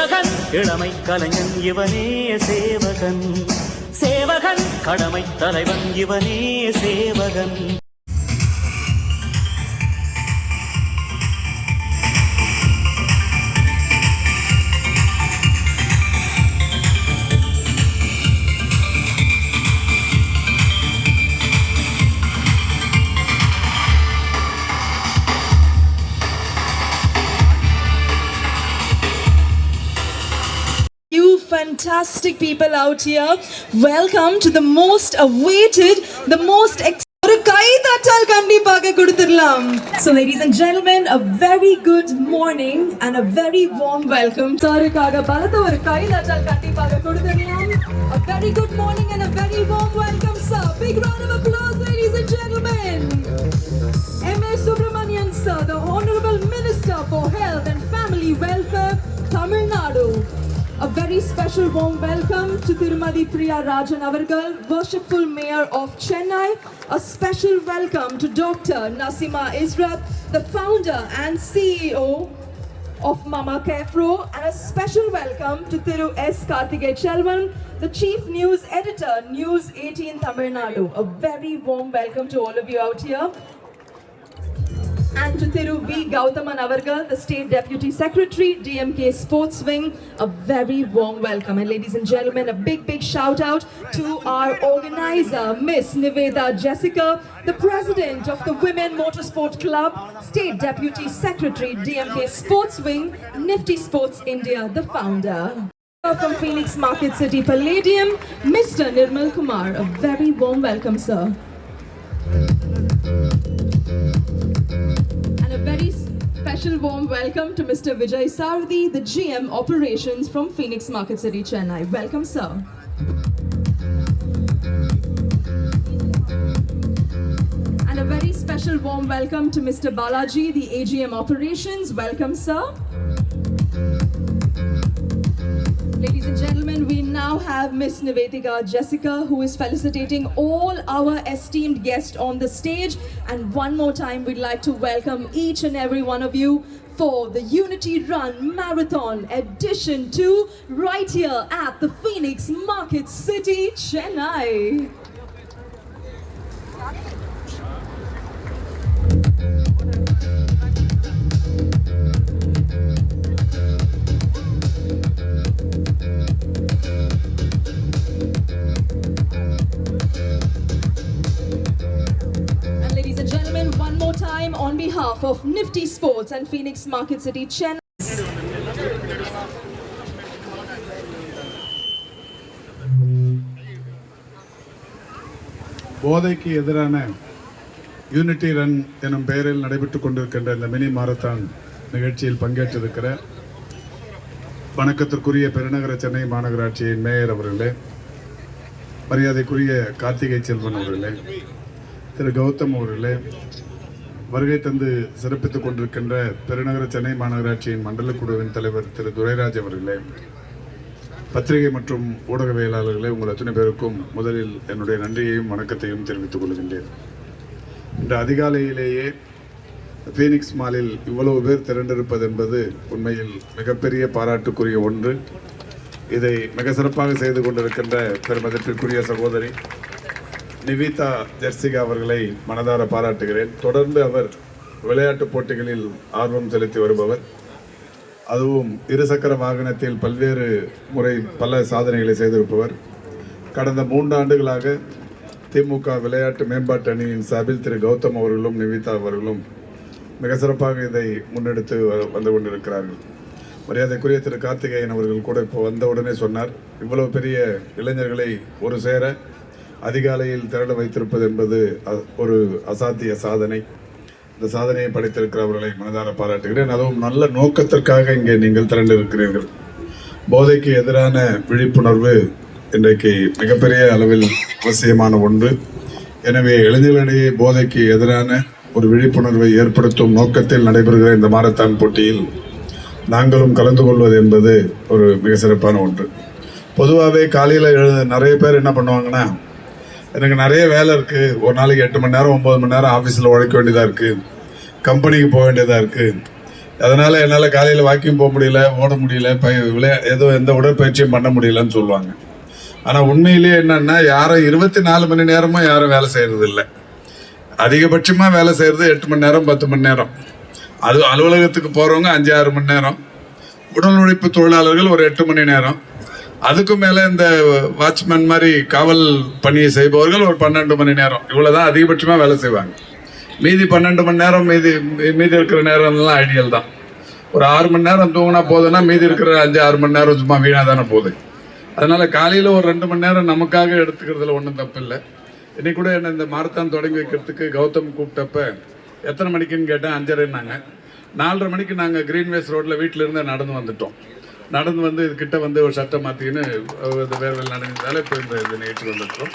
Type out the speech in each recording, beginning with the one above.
சேவகன். இளமை கலைஞன் இவனே சேவகன். சேவகன். கடமை தலைவன் இவனே சேவகன். fantastic people out here, welcome to the most awaited, the most ex- ஒரு கை தட்டல் கண்டிப்பாக கொடுத்துடலாம் So ladies and gentlemen, a very good morning and a very warm welcome. சாருக்காக பலத்த ஒரு கை தட்டல் கண்டிப்பாக கொடுத்துடலாம். A very good morning and a very warm welcome, sir. Big round of applause, ladies and gentlemen. M.A. Subramanian, sir, the Honorable Minister for Health and Family Welfare, Tamil Nadu. A very special warm welcome to Tirumadi Priya Rajan Avargal, Worshipful Mayor of Chennai. A special welcome to Dr. Nasima Israt, the founder and CEO of Mama Carepro, and a special welcome to Thiru S. Karthikay Chelvan, the Chief News Editor, News 18 Tamil Nadu. A very warm welcome to all of you out here. And to Thiru V. Gautaman the State Deputy Secretary, DMK Sports Wing, a very warm welcome. And ladies and gentlemen, a big, big shout out to our organizer, Miss Niveda Jessica, the President of the Women Motorsport Club, State Deputy Secretary, DMK Sports Wing, Nifty Sports India, the founder. From Phoenix Market City Palladium, Mr. Nirmal Kumar, a very warm welcome, sir. And a very special warm welcome to Mr. Vijay Sardi, the GM Operations from Phoenix Market City, Chennai. Welcome, sir. And a very special warm welcome to Mr. Balaji, the AGM Operations. Welcome, sir. Now have Miss Nivedika Jessica who is felicitating all our esteemed guests on the stage. And one more time, we'd like to welcome each and every one of you for the Unity Run Marathon Edition 2 right here at the Phoenix Market City, Chennai. Behalf of Nifty Sports and Phoenix Market City, Chennai. போதைக்கு எதிரான unity run எனும் பெயரில் நடைபெற்றுக் கொண்டிருக்கின்ற இந்த mini marathon நிகழ்ச்சியில் பங்கேற்றிருக்கிற வணக்கத்திற்குரிய பெருநகர சென்னை மாநகராட்சியின் மேயர் அவர்களே மரியாதைக்குரிய கார்த்திகை செல்வன் அவர்களே திரு கௌதம் அவர்களே வருகை தந்து சிறப்பித்துக் கொண்டிருக்கின்ற பெருநகர சென்னை மாநகராட்சியின் மண்டல குழுவின் தலைவர் திரு துரைராஜ் அவர்களே பத்திரிகை மற்றும் ஊடகவியலாளர்களே உங்கள் அத்தனை பேருக்கும் முதலில் என்னுடைய நன்றியையும் வணக்கத்தையும் தெரிவித்துக் கொள்கின்றேன். இன்று அதிகாலையிலேயே ஃபீனிக்ஸ் மாலில் இவ்வளவு பேர் திரண்டிருப்பது என்பது உண்மையில் மிகப்பெரிய பாராட்டுக்குரிய ஒன்று. இதை மிக சிறப்பாக செய்து கொண்டிருக்கின்ற பெருமதிப்பிற்குரிய சகோதரி நிவிதா ஜெர்சிகா அவர்களை மனதார பாராட்டுகிறேன். தொடர்ந்து அவர் விளையாட்டுப் போட்டிகளில் ஆர்வம் செலுத்தி வருபவர். அதுவும் இருசக்கர வாகனத்தில் பல்வேறு முறை பல சாதனைகளை செய்திருப்பவர். கடந்த மூன்று ஆண்டுகளாக திமுக விளையாட்டு மேம்பாட்டு அணியின் சார்பில் திரு கௌதம் அவர்களும் நிவிதா அவர்களும் மிக சிறப்பாக இதை முன்னெடுத்து வ- வந்து கொண்டிருக்கிறார்கள். மரியாதைக்குரிய திரு கார்த்திகேயன் அவர்கள் கூட இப்போ வந்தவுடனே சொன்னார் இவ்வளவு பெரிய இளைஞர்களை ஒரு சேர அதிகாலையில் திரள வைத்திருப்பது என்பது அ- ஒரு அசாத்திய சாதனை. இந்த சாதனையை படைத்திருக்கிறவர்களை மனதார பாராட்டுகிறேன். அதுவும் நல்ல நோக்கத்திற்காக இங்கே நீங்கள் திரண்டு இருக்கிறீர்கள் போதைக்கு எதிரான விழிப்புணர்வு இன்றைக்கு மிகப்பெரிய அளவில் அவசியமான ஒன்று. எனவே இளைஞர்களிடையே போதைக்கு எதிரான ஒரு விழிப்புணர்வை ஏற்படுத்தும் நோக்கத்தில் நடைபெறுகிற இந்த மாரத்தான் போட்டியில் நாங்களும் கலந்து கொள்வது என்பது ஒரு மிக சிறப்பான ஒன்று. பொதுவாகவே காலையில் எழு நிறைய பேர் என்ன பண்ணுவாங்கன்னா எனக்கு நிறைய வேலை இருக்குது ஒரு நாளைக்கு எட்டு மணி நேரம் ஒம்பது மணி நேரம் ஆஃபீஸில் உழைக்க வேண்டியதாக இருக்குது கம்பெனிக்கு போக வேண்டியதாக இருக்குது அதனால் என்னால் காலையில் வாக்கிங் போக முடியல ஓட முடியல பய விளையா ஏதோ எந்த உடற்பயிற்சியும் பண்ண முடியலன்னு சொல்லுவாங்க. ஆனால் உண்மையிலேயே என்னென்னா யாரும் இருபத்தி நாலு மணி நேரமும் யாரும் வேலை செய்கிறது இல்லை. அதிகபட்சமாக வேலை செய்கிறது எட்டு மணி நேரம் பத்து மணி நேரம். அது அலுவலகத்துக்கு போகிறவங்க அஞ்சு ஆறு மணி நேரம். உடல் உழைப்பு தொழிலாளர்கள் ஒரு எட்டு மணி நேரம். அதுக்கும் மேலே இந்த வாட்ச்மேன் மாதிரி காவல் பணியை செய்பவர்கள் ஒரு பன்னெண்டு மணி நேரம். இவ்வளோ தான் அதிகபட்சமாக வேலை செய்வாங்க. மீதி பன்னெண்டு மணி நேரம் மீதி மீதி இருக்கிற நேரம்லாம் ஐடியல் தான். ஒரு ஆறு மணி நேரம் தூங்கினா போதுன்னா மீதி இருக்கிற அஞ்சு ஆறு மணி நேரம் சும்மா வீணாக தானே போகுது. அதனால காலையில் ஒரு ரெண்டு மணி நேரம் நமக்காக எடுத்துக்கிறதுல ஒன்றும் தப்பு இல்லை. இன்னைக்கு கூட என்ன இந்த மாரத்தான் தொடங்கி வைக்கிறதுக்கு கௌதம் கூப்பிட்டப்ப எத்தனை மணிக்குன்னு கேட்டேன் அஞ்சரைன்னாங்க. நாலரை மணிக்கு நாங்கள் கிரீன்வேஸ் ரோட்டில் வீட்டிலேருந்து நடந்து வந்துட்டோம். நடந்து வந்து இது கிட்ட வந்து ஒரு சட்டம் மாற்றிக்கின்னு வேர்வல் நடந்ததால இப்போ இந்த இது நிகழ்ச்சி வந்துருக்கோம்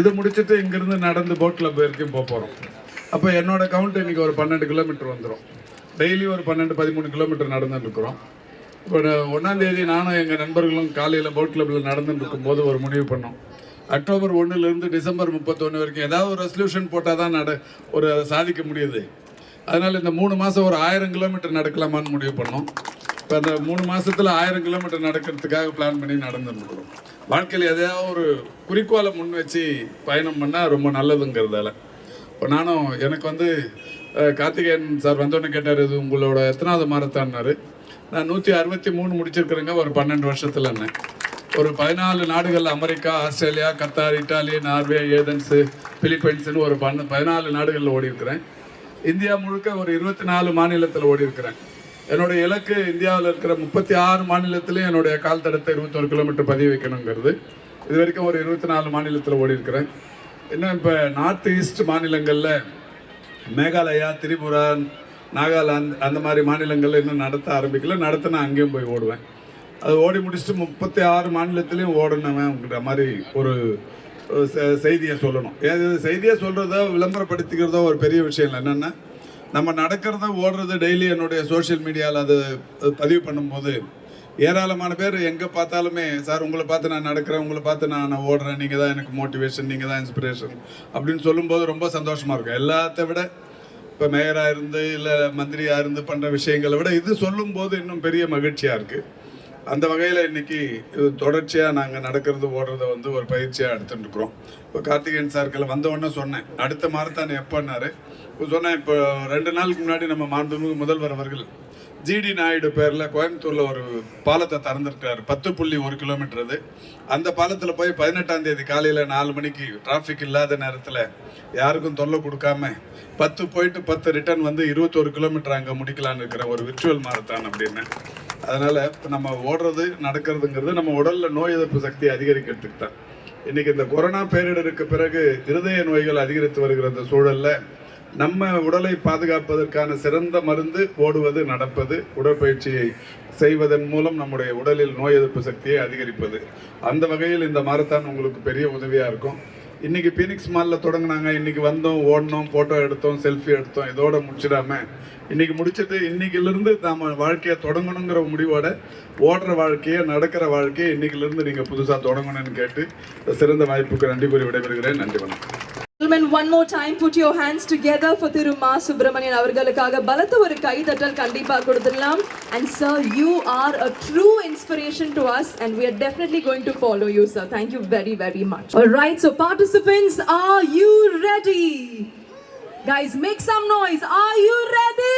இது முடிச்சுட்டு இங்கேருந்து நடந்து போட் கிளப் வரைக்கும் போக போகிறோம் அப்போ என்னோட கவுண்ட் இன்றைக்கி ஒரு பன்னெண்டு கிலோமீட்டர் வந்துடும் டெய்லி ஒரு பன்னெண்டு பதிமூணு கிலோமீட்டர் நடந்துருக்குறோம் இப்போ ஒன்றாம் தேதி நானும் எங்கள் நண்பர்களும் காலையில் போட் கிளப்பில் நடந்துட்டு இருக்கும்போது ஒரு முடிவு பண்ணோம். அக்டோபர் ஒன்றுலேருந்து டிசம்பர் முப்பத்தொன்று வரைக்கும் ஏதாவது ஒரு ரெசல்யூஷன் போட்டால் தான் நட ஒரு சாதிக்க முடியுது. அதனால் இந்த மூணு மாதம் ஒரு ஆயிரம் கிலோமீட்டர் நடக்கலாமான்னு முடிவு பண்ணோம். இப்போ அந்த மூணு மாசத்துல ஆயிரம் கிலோமீட்டர் நடக்கிறதுக்காக பிளான் பண்ணி நடந்துருக்கிறோம் வாழ்க்கையில் எதையாவது ஒரு குறிக்கோளை முன் வச்சு பயணம் பண்ணால் ரொம்ப நல்லதுங்கிறதால. இப்போ நானும் எனக்கு வந்து கார்த்திகேயன் சார் வந்தோடனே கேட்டார் இது உங்களோட எத்தனாவது மாரத்தான்னாரு? நான் நூற்றி அறுபத்தி மூணு முடிச்சிருக்கிறேங்க ஒரு பன்னெண்டு வருஷத்துலன்னு. ஒரு பதினாலு நாடுகள் America Australia Qatar Italy Norway Athens பிலிப்பைன்ஸ்னு ஒரு பன்ன பதினாலு நாடுகளில் ஓடி இருக்கிறேன் இந்தியா முழுக்க ஒரு இருபத்தி நாலு மாநிலத்தில் ஓடி இருக்கிறேன் என்னுடைய இலக்கு இந்தியாவில் இருக்கிற முப்பத்தி ஆறு மாநிலத்திலையும் என்னுடைய கால் தடத்தை இருபத்தொரு கிலோமீட்டர் பதிவு வைக்கணுங்கிறது. இது வரைக்கும் ஒரு இருபத்தி நாலு மாநிலத்தில் ஓடி இருக்கிறேன் இன்னும் இப்போ நார்த் ஈஸ்ட் மாநிலங்களில் மேகாலயா திரிபுரா நாகாலாந்து அந்த மாதிரி மாநிலங்களில் இன்னும் நடத்த ஆரம்பிக்கல. நடத்தினா அங்கேயும் போய் ஓடுவேன். அது ஓடி முடிச்சுட்டு முப்பத்தி ஆறு மாநிலத்திலையும் ஓடணுங்கிற மாதிரி ஒரு செ- செய்தியை சொல்லணும். செய்தியை சொல்கிறதோ விளம்பரப்படுத்திக்கிறதோ ஒரு பெரிய விஷயம் இல்லை. என்னென்னா நம்ம நடக்கிறத ஓடுறது டெய்லி என்னுடைய சோஷியல் மீடியாவில் அது பதிவு பண்ணும்போது ஏராளமான பேர் எங்கே பார்த்தாலுமே சார் உங்களை பார்த்து நான் நடக்கிறேன் உங்களை பார்த்து நான் நான் ஓடுறேன் நீங்கள் தான் எனக்கு மோட்டிவேஷன் நீங்கள் தான் இன்ஸ்பிரேஷன் அப்படின்னு சொல்லும்போது ரொம்ப சந்தோஷமாக இருக்கும். எல்லாத்த விட இப்போ மேயராக இருந்து இல்லை மந்திரியாக இருந்து பண்ணுற விஷயங்களை விட இது சொல்லும்போது இன்னும் பெரிய மகிழ்ச்சியாக இருக்குது அந்த வகையில் இன்னைக்கு தொடர்ச்சியாக நாங்கள் நடக்கிறது ஓடுறத வந்து ஒரு பயிற்சியாக எடுத்துட்டுருக்குறோம் இப்போ கார்த்திகேயன் சார்க்கில் வந்தவொடனே சொன்னேன் அடுத்த மாரத்தான் எப்போன்னாரு இப்போ சொன்னேன் இப்போ ரெண்டு நாளுக்கு முன்னாடி நம்ம மாண்புமிகு முதல்வர் அவர்கள் ஜிடி நாயுடு பேரில் கோயம்புத்தூரில் ஒரு பாலத்தை திறந்துருக்கிறார். பத்து புள்ளி ஒரு கிலோமீட்டர் அது. அந்த பாலத்தில் போய் பதினெட்டாம் தேதி காலையில் நாலு மணிக்கு டிராஃபிக் இல்லாத நேரத்தில் யாருக்கும் தொல்லை கொடுக்காம பத்து போயிட்டு பத்து ரிட்டர்ன் வந்து இருபத்தோரு கிலோமீட்டர் அங்கே முடிக்கலான்னு இருக்கிற ஒரு விர்ச்சுவல் மாரத்தான் அப்படின்னு. அதனால் இப்போ நம்ம ஓடுறது நடக்கிறதுங்கிறது நம்ம உடலில் நோய் எதிர்ப்பு சக்தி அதிகரிக்கிறதுக்கு தான். இன்னைக்கு இந்த கொரோனா பேரிடருக்கு பிறகு இருதய நோய்கள் அதிகரித்து வருகிற அந்த சூழலில் நம்ம உடலை பாதுகாப்பதற்கான சிறந்த மருந்து ஓடுவது நடப்பது உடற்பயிற்சியை செய்வதன் மூலம் நம்முடைய உடலில் நோய் எதிர்ப்பு சக்தியை அதிகரிப்பது. அந்த வகையில் இந்த மாரத்தான் உங்களுக்கு பெரிய உதவியாக இருக்கும். இன்னைக்கு பீனிக்ஸ் மாலில் தொடங்கினாங்க. இன்னைக்கு வந்தோம் ஓடினோம் ஃபோட்டோ எடுத்தோம் செல்ஃபி எடுத்தோம் இதோட முடிச்சிடாம. இன்னைக்கு முடிச்சிட்டு இன்னைக்கிலிருந்து நாம் வாழ்க்கையை தொடங்கணுங்கிற முடிவோட ஓடுற வாழ்க்கையை நடக்கிற வாழ்க்கையை இன்னைக்கிலிருந்து நீங்கள் புதுசாக தொடங்கணும்னு கேட்டு சிறந்த வாய்ப்புக்கு நன்றி கூறி விடைபெறுகிறேன். நன்றி வணக்கம். Gentlemen, one more time, put your hands together for Thiru Ma Subramanian அவர்களுக்காக பலத்த ஒரு கை தட்டல் கண்டிப்பா கொடுத்துடலாம் and sir you are a true inspiration to us and we are definitely going to follow you sir thank you very very much all right so participants are you ready guys make some noise are you ready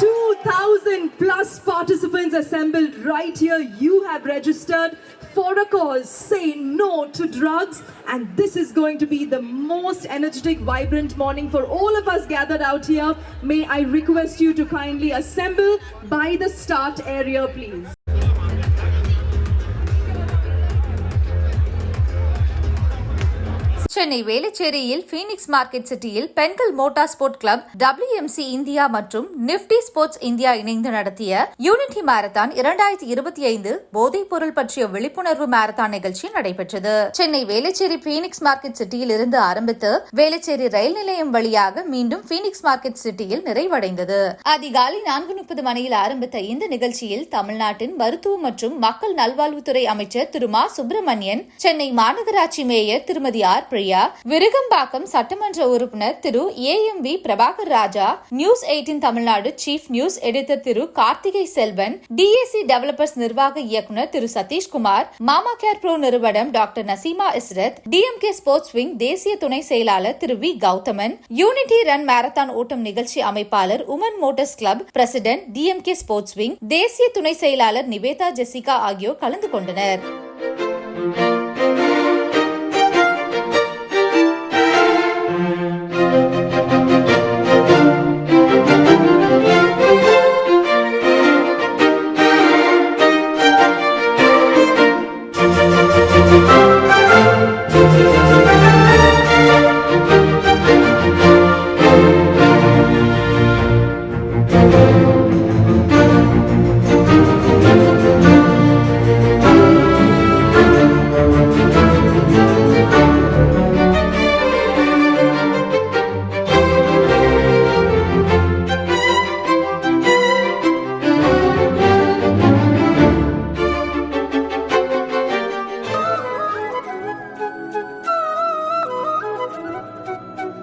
2000 plus participants assembled right here. You have registered for a cause. Say no to drugs. And this is going to be the most energetic, vibrant morning for all of us gathered out here. May I request you to kindly assemble by the start area, please. Chennai வேளச்சேரியில் Phoenix market சிட்டியில் பெண்கள் motor sport club WMC India மற்றும் Nifty sports India இணைந்து நடத்திய unity marathon இரண்டாயிரத்தி இருபத்தி ஐந்து போதைப் பொருள் பற்றிய விழிப்புணர்வு மாரத்தான் நிகழ்ச்சி நடைபெற்றது. சென்னை வேளச்சேரி ஃபீனிக்ஸ் மார்க்கெட் சிட்டியில் இருந்து ஆரம்பித்து வேளச்சேரி ரயில் நிலையம் வழியாக மீண்டும் ஃபீனிக்ஸ் மார்க்கெட் சிட்டியில் நிறைவடைந்தது. அதிகாலை நான்கு முப்பது மணியில் ஆரம்பித்த இந்த நிகழ்ச்சியில் தமிழ்நாட்டின் மருத்துவம் மற்றும் மக்கள் நல்வாழ்வுத்துறை அமைச்சர் திரு மா சுப்பிரமணியன் சென்னை மாநகராட்சி மேயர் திருமதி ஆர் பிரியா பிரியா விருகம்பாக்கம் சட்டமன்ற உறுப்பினர் Thiru A M V Prabhakar Raja news eighteen Tamil Nadu chief news editor Thiru Karthigai Selvan DSC developers நிர்வாக இயக்குனர் Thiru Sathishkumar Mama Care Pro நிறுவனம் doctor Naseema Israth DMK sports wing தேசிய துணை செயலாளர் Thiru V Gauthaman unity run marathon ஓட்டம் நிகழ்ச்சி அமைப்பாளர் woman motors club president DMK sports wing தேசிய துணை செயலாளர் நிவேதா ஜெசிகா ஆகியோர் கலந்து கொண்டனர்.